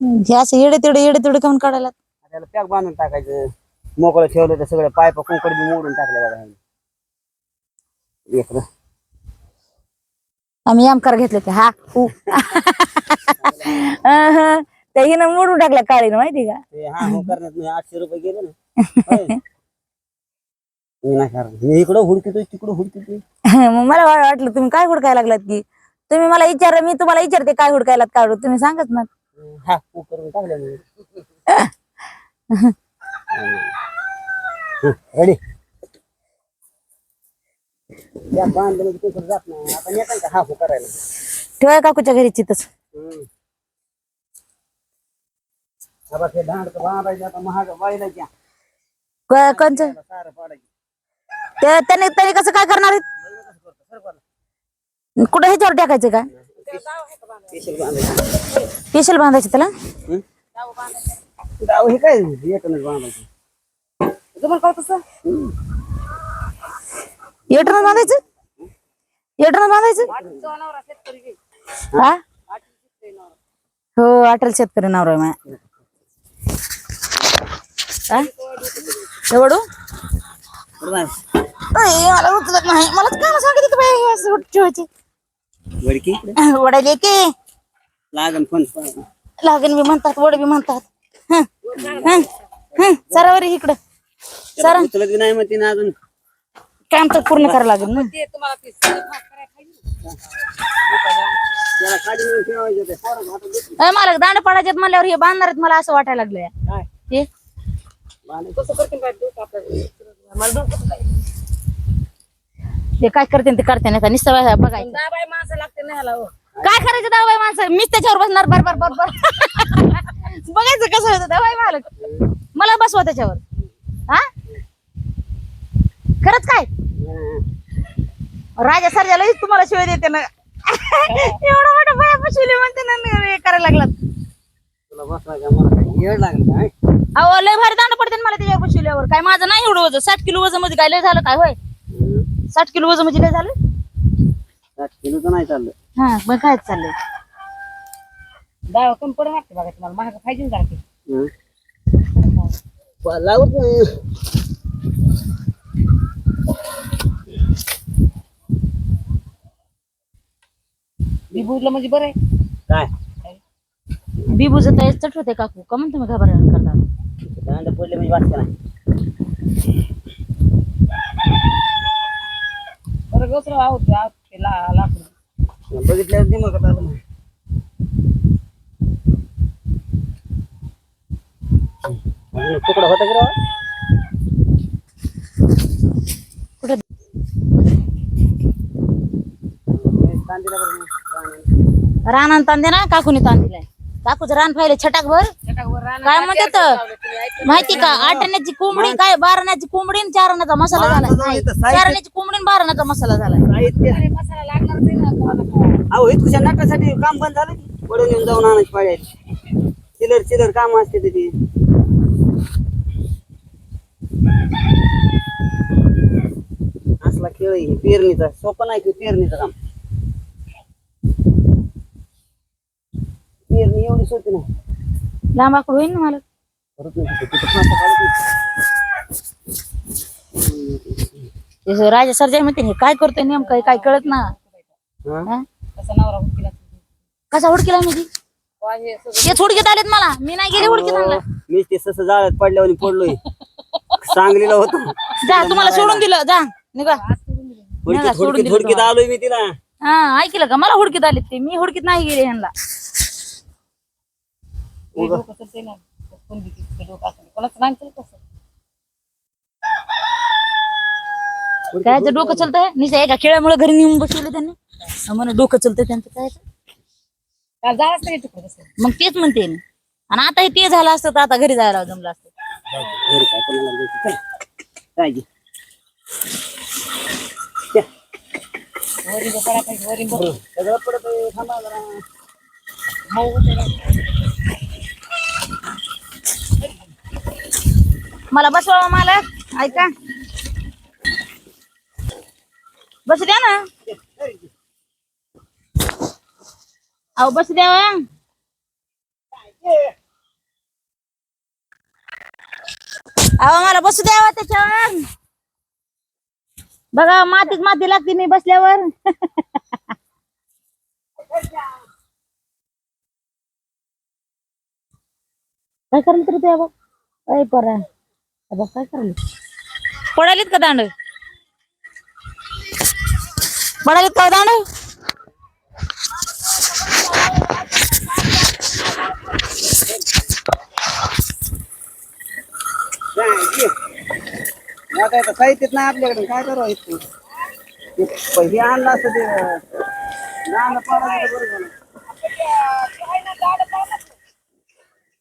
हे असं येडे तेवढे येडे तेवढे काऊन काढायला त्याला पॅक बांधून टाकायचं मोकळं ठेवलं तर सगळं पाईप कुंकड बी मोडून टाकले बघा ह्याने. लेकरं. आम्ही आमकार घेतले ते हा हू. अहं. त्या हिनं मोडून टाकल्या काळीनं माहिती का ते हा हो करण्यात मी आठशे रुपये गेले ना होय. मी नाही करणार. मी इकडं हुडकितोय तिकडं हुडकितोय मग मला वा- वाटलं तुम्ही काय हुडकायला लागलात की तुम्ही मला विचार मी तुम्हाला विचारते काय हुडकायलात काय तुम्ही सांगत ना हा करून टाकले मी. रेडी या बांधलं म्हणजे तिकडे जात नाही. येतात का? हा करायला ठेवाय काकूच्या घरी चितच. हम्म. बघ, धाड तर बांधायचे आता महाग वाहिला क्या कोणचं? सारं पाडायचं. ते त्याने त्याने कसं काय करणार आहेत? कुठं ह्याच्यावर टाकायचं का? स्पेशल बांधायचं त्याला? हे काय एकच बांधायचं? जमल का तसं? येटनं बांधायचं? येटनं बांधायचं? हा? हो अटल शेतकरी नाव आहे माझ्या. हा? एवढू मला उचलत नाही. मलाच काय सांगितलं बाई असं ठेवायची वडकी वडायले की. लागन फोन लागण बी म्हणतात वड बी म्हणतात. हं, हं, हं. सरा वरी इकडं. सरा. उचलत बी नाही मग तिने अजून. काम तर पूर्ण करावं लागेल ना. त्याला काढी नेऊन ठेवायचं ते पोरं हातात देतील. अय, मला दांड पडायच्यात म्हणल्यावर हे बांधणार आहेत मला असं वाटायला लागलं काय? हे? बांधायचं. कसं करतील बाई डोकं आपलं? मला डोकं कसं काय? ते काय करते ते करते नाही नुसतं बघा- बघायचं काय करायचं दावाई माणसं? मीच त्याच्यावर बसणार. बर बर बर बर. बघायचं कसं होतं दावाई मालक. मला बसवा त्याच्यावर. हा? खरंच काय? हं. राजा सरजाला तुम्हाला शिवाय देते ना. एवढं मोठं बाया बसवली म्हणते ना हे करायला लागलात. तुला बसवायचं मला काय येड लागलं काय अहो लय भारी दांड पडते ना मला त्याच्यावर बसवल्यावर काय माझं नाही एवढं वजन. साठ किलो वजनमध्ये काय लय झालं काय होय? हं. साठ किलो वजन म्हणजे लय झालं? सात किलोचं नाही चाललं. हा मग काय चाललंय? दावा कमी पडून वाटते बघा तुम्हाला. महाग पाहिजे ना जरा ते. हं. प- लावत नाही. बी बुजलं म्हणजे बरं आहे. काय? तर चट होते काकू. का म्हणून तुम्ही घाबरा करता? दांड पडले म्हणजे वाचतं नाही. बरं गोसर आहोत आहोत ते ला लाकूड बघितल्यावर दिमागात आलं नाही. अजून एक तुकडा होता की राव? कुठे कांदीला बरं रान. रानान ताण दे ना काकूने ताण दिलाय काकूचं रान पाहिले छटाक भर छटाकवर काय म्हणतात माहिती का? आठण्याची कोंबडी काय? बारण्याची कोंबडी आणि चारण्याचा मसाला झालाय. साहित्य- चारण्याची कोंबडी आणि बारण्याचा मसाला झालाय. साहित्य. मसाला लागणार नाही ना कोणाला काय. अहो इतकुशा नाटासाठी काम बंद झालं की? पडून येऊन जाऊन आणायची आली चिलर चिलर काम असते तिथे. असला खेळ आहे हे पेरणीचा. सोपं नाही की पेरणीचं काम. पेरणी एवढी सोपी नाही. लांब आकड होईल ना मला ते राजा सरजा म्हणते हे काय करतोय नेमकं? काय कळत ना? हा? कसा हुडकीला मी तेच हुडकीत आलेत मला. मी नाही गेले हुडकीत आणला. मीच ते सस जाळ्यात पडल्यावर पडलोय. सांगलीला होतो. जा तुम्हाला सोडून दिलं. जा निघा. सोडून आलोय मी तिला. हा ऐकलं का? मला हुडकीत आलेत ते. मी हुडकीत नाही गेले ह्यांना. ते डोकं चलते ना कोण ते डोकं असं कोणाचं नाही चलत असं कायचं डोकं चालतंय निश्चय एका खेळामुळे घरी नेऊन बसवलं त्यांनी म्हणून डोकं चालतंय त्यांचं काय जायचं नाही तिकडे तसं मग तेच म्हणते मी. आणि आता हे ते झालं असतं तर आता घरी जायला जमलं असतं घरी काय कोणाला द्यायचं? चल. काय घे. त्या. वरी पाहिजे वरी बघ सगळं पडत आहे. थांबा जरा. मऊ होते ना. malabas wala malak ay ka basi dia na aw basi dia wang aw malabas basi dia wate chan baga matik matilak dini bas lewar Ay, karang terdewa. Ay, parang. काय करायला? पडालीत का दांड? पडालीत का दांड? साहित्यच नाही आपल्याकडे. काय करावं इथं? ते पैसे आणलं असतं ते नाणं पाडायचं तर बरं झालं.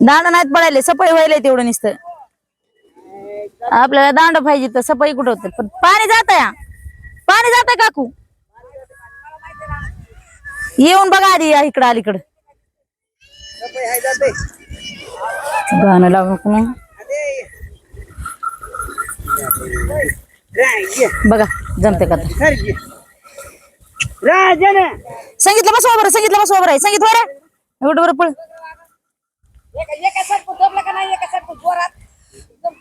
दांड नाहीत पडायले. सफाई व्हायला तेवढं नुसतं. आपल्याला दांड पाहिजे तर सफ़ाई कुठं होते? पण पाणी जात या. पाणी जात काकू. येऊन बघा आधी या इकडं जाते. गाणं लावू नको ना. बघा जमते का ते. राजन सांगितलं बस बरं सांगितलं बस बरं पळ. का नाही? जोरात.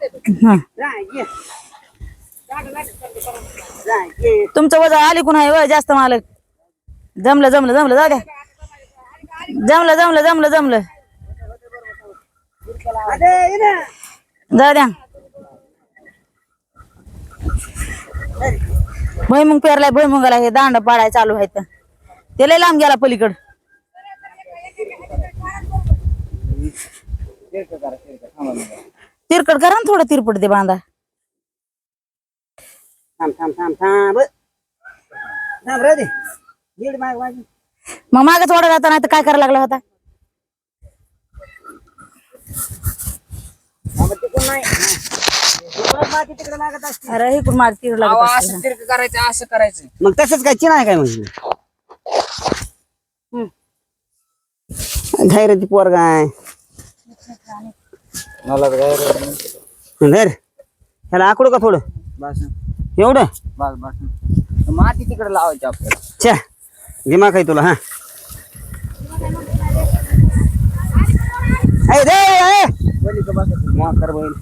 हा. तुमचं वजन आली कुणा आहे व जास्त मालक. जमलं जमलं जमलं जाऊ द्या. जमलं जमलं जमलं जमलं. जा जाऊ द्या. भुईमुंग पेरलाय भुईमुंगाला हे दांड पाडाय चालू आहे तर ते लय लांब गेला पलीकड. तिरकड करा ना थोडं तिरपट ते बांधा. थांब थांब थांब थांब. थांब रे दे. दीड माग मग. मागच होता नाही तर काय करायला लागला होता? थांब तिकडून नाही. तिकडं माती तिकडे लागत असते. अरे इकडून माग तिरड अहो, लागत असं तिरक करायचं असं करायचं. मग तसंच काय चिना आहे काय म्हणजे धैर्य पोरगा आहे. मला धैर ह्याला आकडू का थोडं? एवढं? माती तिकडे लावायची आपल्याला. छ्या. दिमाग आहे तुला हा. ए, दे, ए. मोकर बैल.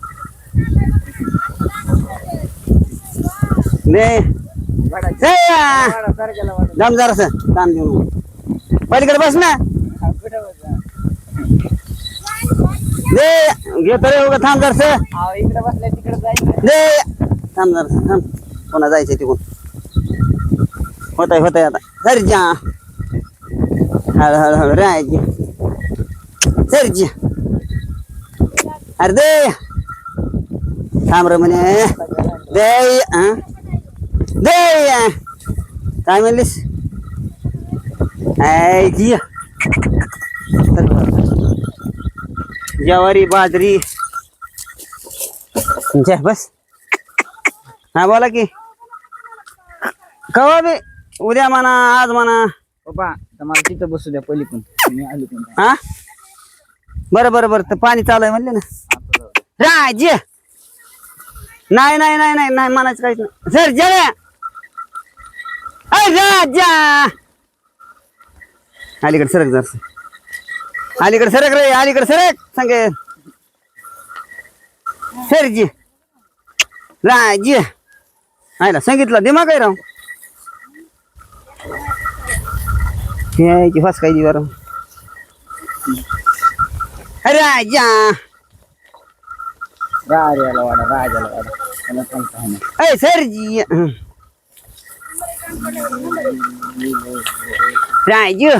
दे. दे, या. दम जरास. काम देऊ नको. पलीकडे बस ना. दे घेतो रे उगा थांब जरास. इकडे बसल्या तिकडे जायचं दे. थांब जरास थांब. कोणा जायचंय तिकडून. होत आहे होत आहे आता. सर जा हळू हळू हळू राहायची सर जा. अरे दे. थांब रे म्हणे. दे? दे. काय म्हणलीस? ऐक. ज्वारी बाजरी. जा बस. हा बोला की. कवा बी? उद्या म्हणा आज म्हणा. बाबा तर मला तिथं बसू द्या मी आली पण. हा? बरं बरं बरं. तर पाणी चालू आहे म्हणले ना. राज! नाही नाही नाही नाही नाही म्हणायचं काहीच नाही. सर जय राजा! अलीकडे सरक जर. अलीकडे सरक रे अलीकडे सरक. सांगे. सरजी. राज. आयला सांगितलं दिमाग आहे राव. यायची फस काय बरं राजा. राजाला वाडा राजाला वाडा. त्याला सांगता येणार. अय सरजी. राजू.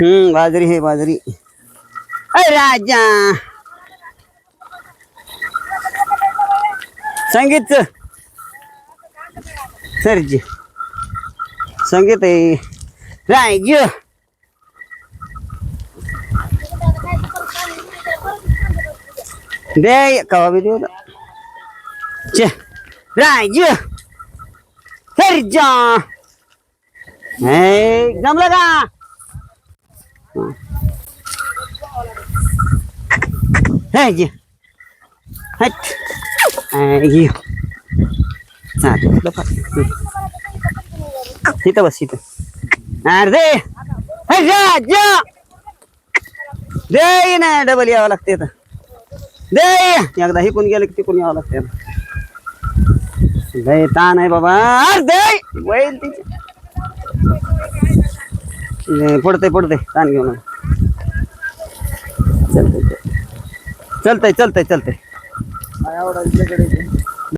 हम्म बाजरी है बाजरी. अय राजा! संगीत. सरजी. संगीत आहे. राज दे कवा बी देऊ चे राजू सरजा. हे जमलं का? राजू हट आई चालेल लपा. इथं बस इथं अरे दे हे राजा दे ना डबल यावं लागते आता दे एकदा हिकून गेलं की तिकून यावं लागते दे ताण आहे बाबा अरे दे वैल तिची पडतंय पडतंय. ताण घेऊन चलतंय चलतंय चलतंय चलतंय.